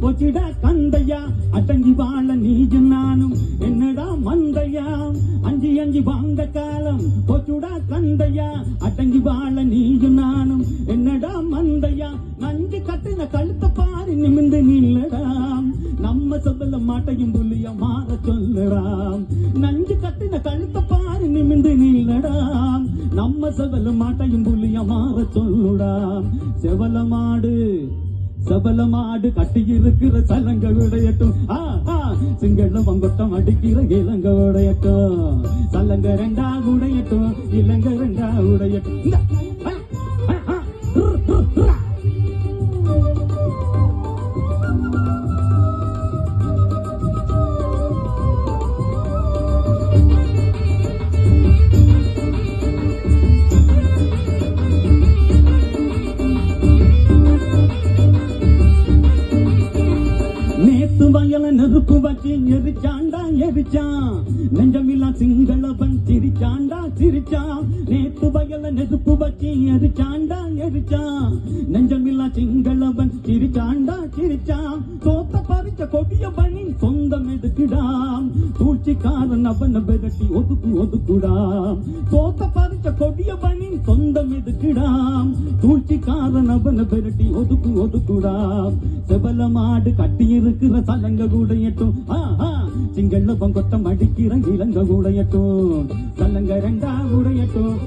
போச்சிடா கந்தையா அடங்கி வாழ நீயும் நானும். என்னடா மந்தையா? அஞ்சி அஞ்சு வாங்க காலம். போச்சுடா கந்தையா அடங்கி வாழ நீயும் நானும். என்னடா மந்தையா? நஞ்சு கட்டின கழுத்த பாரு நிமிந்து நில்லடாம். நம்ம சொல்ல மாட்டையும் புள்ளிய மாற சொல்லுறாம் நஞ்சு கட்டின கழுத்த பாரு நிமிந்து நில்லடாம். நம்ம செவல மாட்டையும் புள்ளிய மாற சொல்லுடாம். செவல மாடு செவல மாடு கட்டி இருக்கிற சலங்க விடையட்டும். சிங்கள வங்கொட்டம் அடிக்கிற இலங்க உடையட்டும் சலங்க ரெண்டா உடையட்டும் இளங்க ரெண்டா உடையட்டும். நேத்து வயல நெருப்பு வச்சு எரிச்சாண்டா எரிச்சான் நெஞ்சமில்லா சிங்களவன் சிரிச்சாண்டா சிரிச்சான் நேத்து வயல நெருப்பு வச்சு எரிச்சாண்டா எரிச்சான் நெஞ்சமில்லா சிங்களவன் சிரிச்சாண்டா சிரிச்சான் தோத்த பறிச்ச கொடிய பணி சொந்தம் எதுக்குடாம் சூழ்ச்சிக்காரன் அவனை விரட்டி ஒதுக்கு ஒதுக்குடாம் தோத்த பறிச்ச கொடிய சொந்தம் எதுக்குடாம் சூழ்ச்சிக்காரன் அவனை விரட்டி ஒதுக்கு ஒதுக்குடாம் செவல மாடு கட்டி இருக்கிற சலங்க கூடையட்டும் ஆஹா சிங்கள பங்கொட்டம் அடிக்கிற இளங்க கூடையட்டும் சலங்க ரெண்டா உடையட்டும்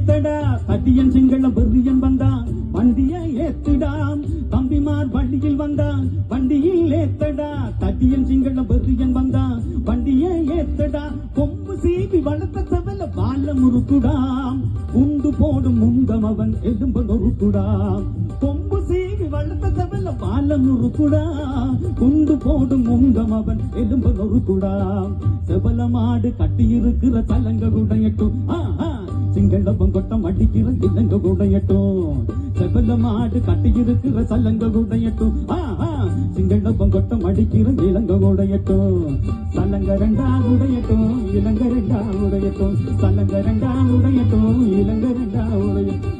ஏத்தடா தட்டியன் சிங்கள பெரியன் வந்தான். வண்டியை ஏத்துடாம் தம்பிமார் வண்டியில் வந்தான். வண்டியில் ஏத்தடா தட்டியன் சிங்கள பெரியன் வந்தான். வண்டியை ஏத்தடா கொம்பு சீவி வளர்த்த தவல வாழ முறுக்குடாம். உண்டு போடும் முண்டம் அவன் எலும்பு நொறுக்குடாம். கொம்பு சீவி வளர்த்த தவல வாழ முறுக்குடா உண்டு போடும் முண்டம் அவன் எலும்பு நொறுக்குடாம். செவல மாடு கட்டியிருக்கிற இருக்கிற தலங்க உடையட்டும். ஆஹா சிங்கள பொங்கொட்டம் அடிக்கிற இல்லங்க கூடையட்டும். செவல மாடு கட்டி இருக்கிற சல்லங்க கூடையட்டும். சிங்கள பொங்கொட்டம் அடிக்கிற இளங்க கூடையட்டும். சல்லங்க ரெண்டா உடையட்டும் இளங்க ரெண்டா உடையட்டும் சல்லங்க ரெண்டா உடையட்டும் இளங்க ரெண்டா உடையட்டும்